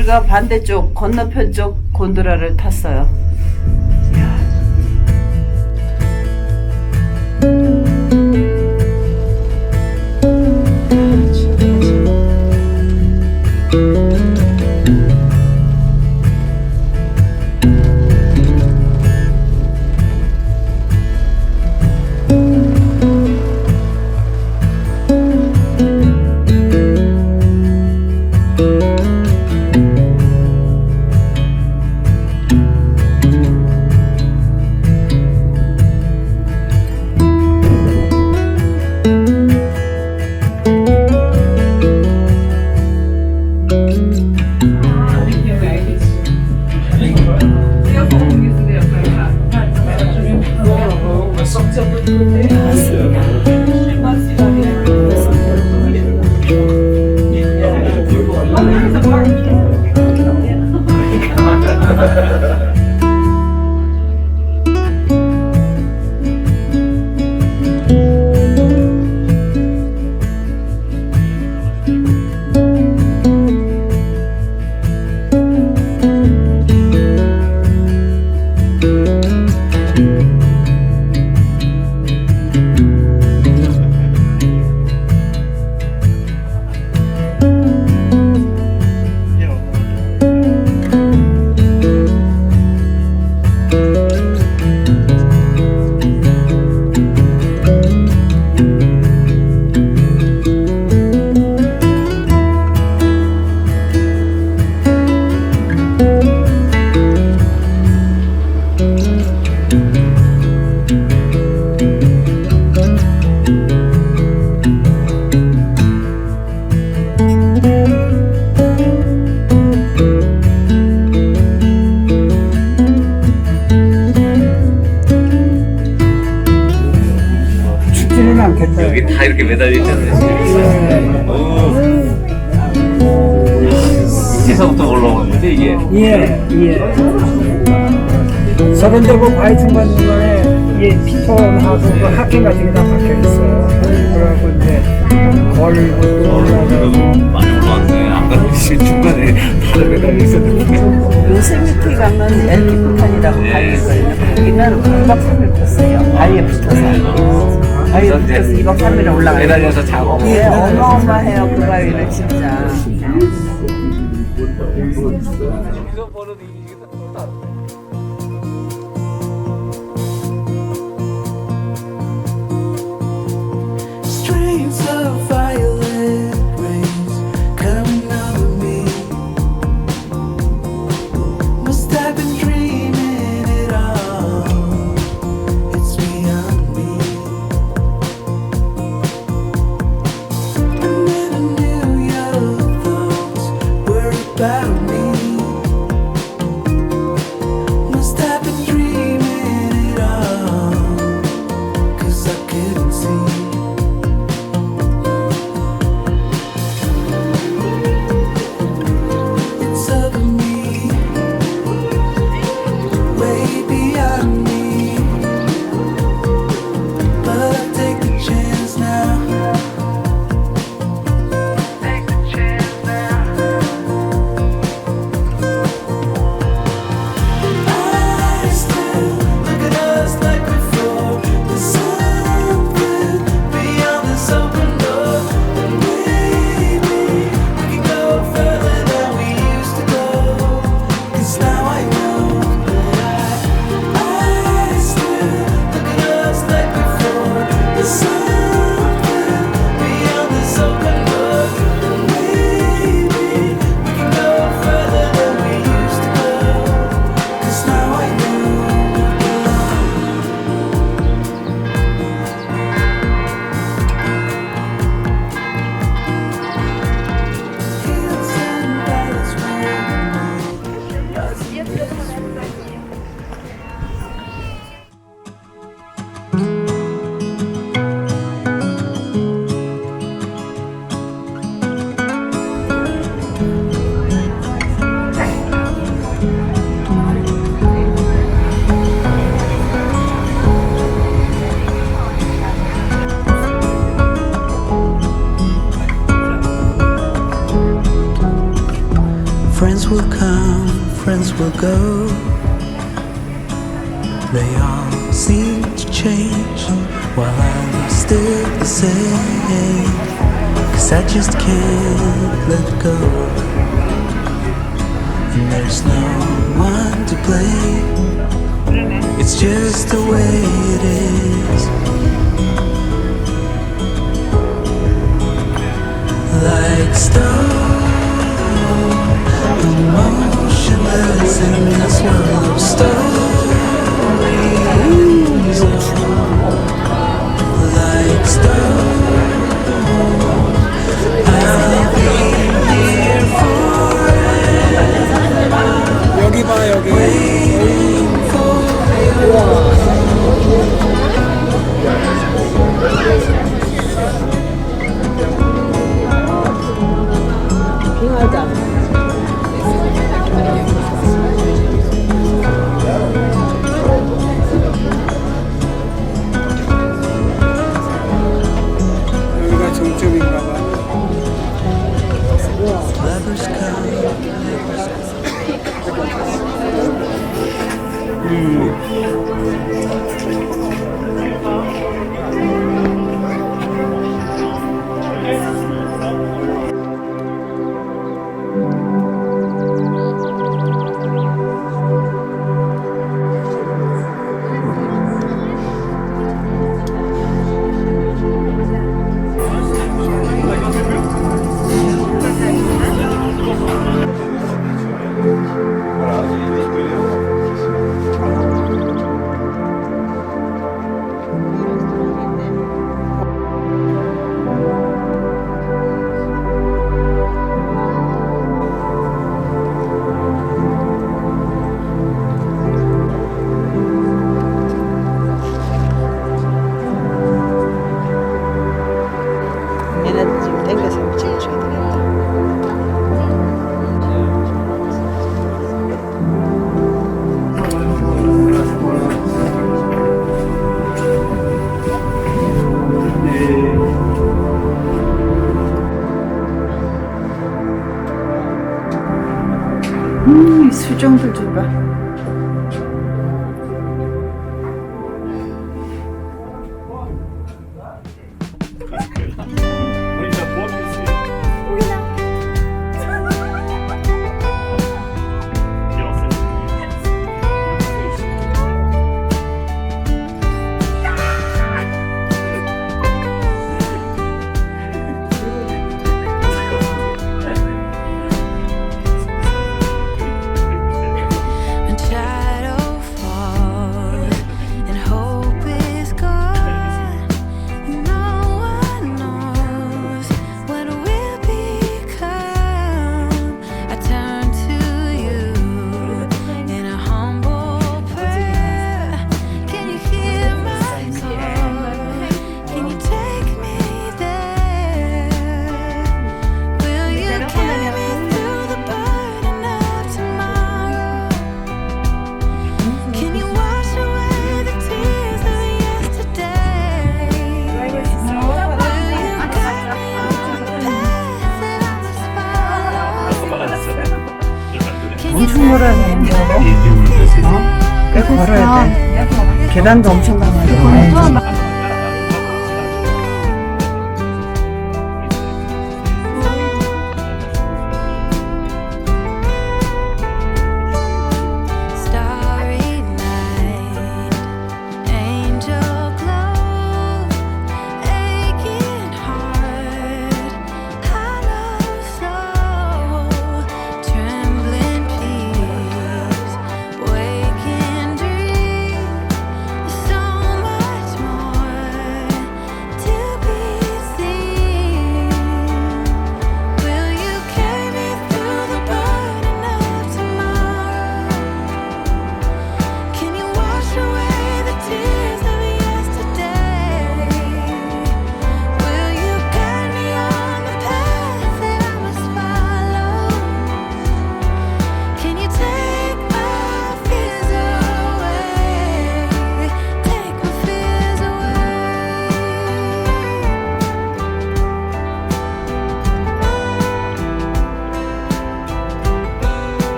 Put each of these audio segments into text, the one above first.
우리가 반대쪽 건너편 쪽 곤드라를 탔어요. 이야. 다. 이렇게 매달려 있잖아요. 이제서부터 올라오는 거지 이게. 예, 예. 서른대고 바위 중간 중간에 이 피톤하고 그 학교 같은 게 다 박혀 있어요. 그래갖고 이제 걸고. 지금 많이 올라왔네. 아까 중간에 다들 매달려 있었는데. 요세미티 가면 엘리프탄이라고 예. 바위 있거든요. 거기는 2박 3일 탔어요. 바위에 붙어서. 바위에 붙어서 2박 3일을 올라가요. 매달려서 자고. 예, 어마어마해요. 그 바위는 진짜. Streams of couldn't see. Go. They all seem to change while I'm still the same. Cause I just can't let go. And there's no one to blame. It's just the way it is. Like stone. 여기 봐 여기 e 中暑怎么？ 엄청 걸어야 되는데 어? 걸어야 돼. 계단도 엄청 많아요. 네.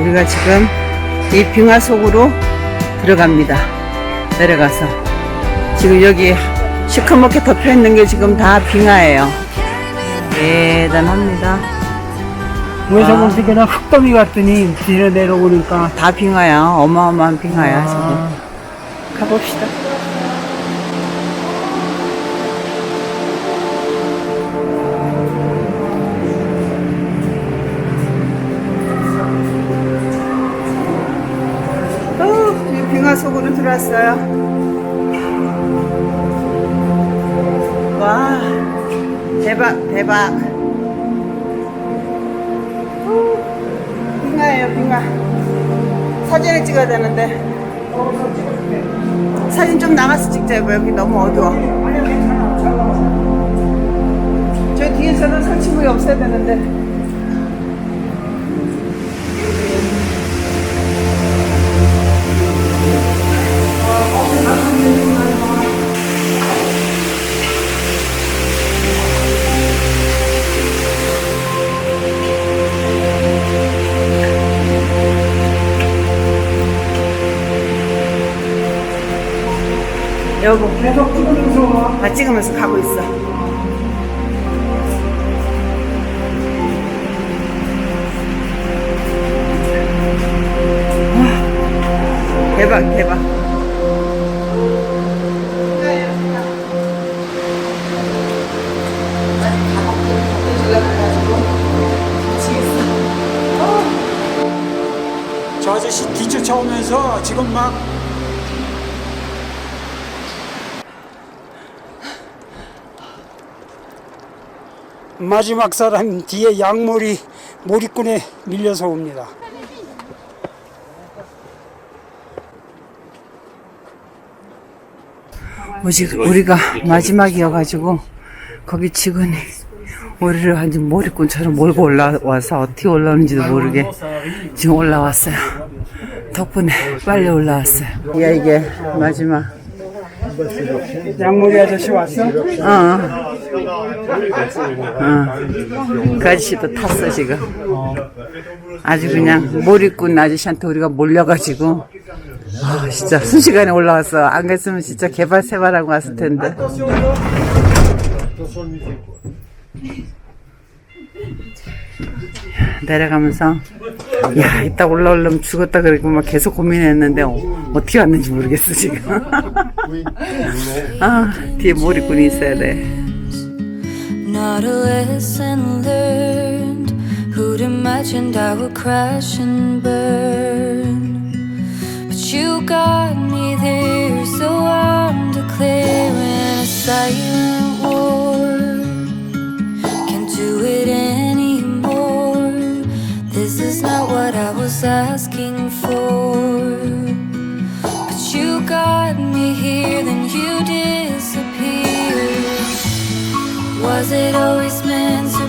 우리가 지금 이 빙하 속으로 들어갑니다. 내려가서. 지금 여기 시커멓게 덮여 있는 게 지금 다 빙하예요. 대단합니다. 볼때 그냥 흙더미 같더니 뒤로 내려오니까 다 빙하야. 어마어마한 빙하야, 지금. 아, 가봅시다. 속으로 들어왔어요. 와, 대박, 대박. 어, 빙하예요, 빙하. 사진을 찍어야 되는데. 사진 좀 남아서 찍자고 여기 너무 어두워 저 뒤에서는 설치물이 없어야 되는데 여보 계속 찍으면서 와. 나 찍으면서 가고 있어 와, 대박 대박 마지막 사람 뒤에 양머리 몰입꾼에 밀려서 옵니다. 오직 우리가 마지막이어가지고 거기 직원이 우리를 완전 몰입꾼처럼 몰고 올라와서 어떻게 올라오는지도 모르게 지금 올라왔어요. 덕분에 빨리 올라왔어요. 야 이게 마지막. 양머리 아저씨 왔어? 어. 어. 그 아저씨도 탔어 지금. 아주 그냥 몰입꾼 아저씨한테 우리가 몰려가지고 아 진짜 순식간에 올라왔어. 안 그랬으면 진짜 개발 세발하고 왔을 텐데. 내려가면서 야 이따 올라오려면 죽었다 그러고 막 계속 고민했는데 어, 어떻게 왔는지 모르겠어 지금. 아 뒤에 몰입꾼이 있어야 돼. Not a lesson learned. Who'd imagined I would crash and burn? But you got me there, so I'm declaring a silent war. Can't do it anymore. This is not what I was asking for. Was it always meant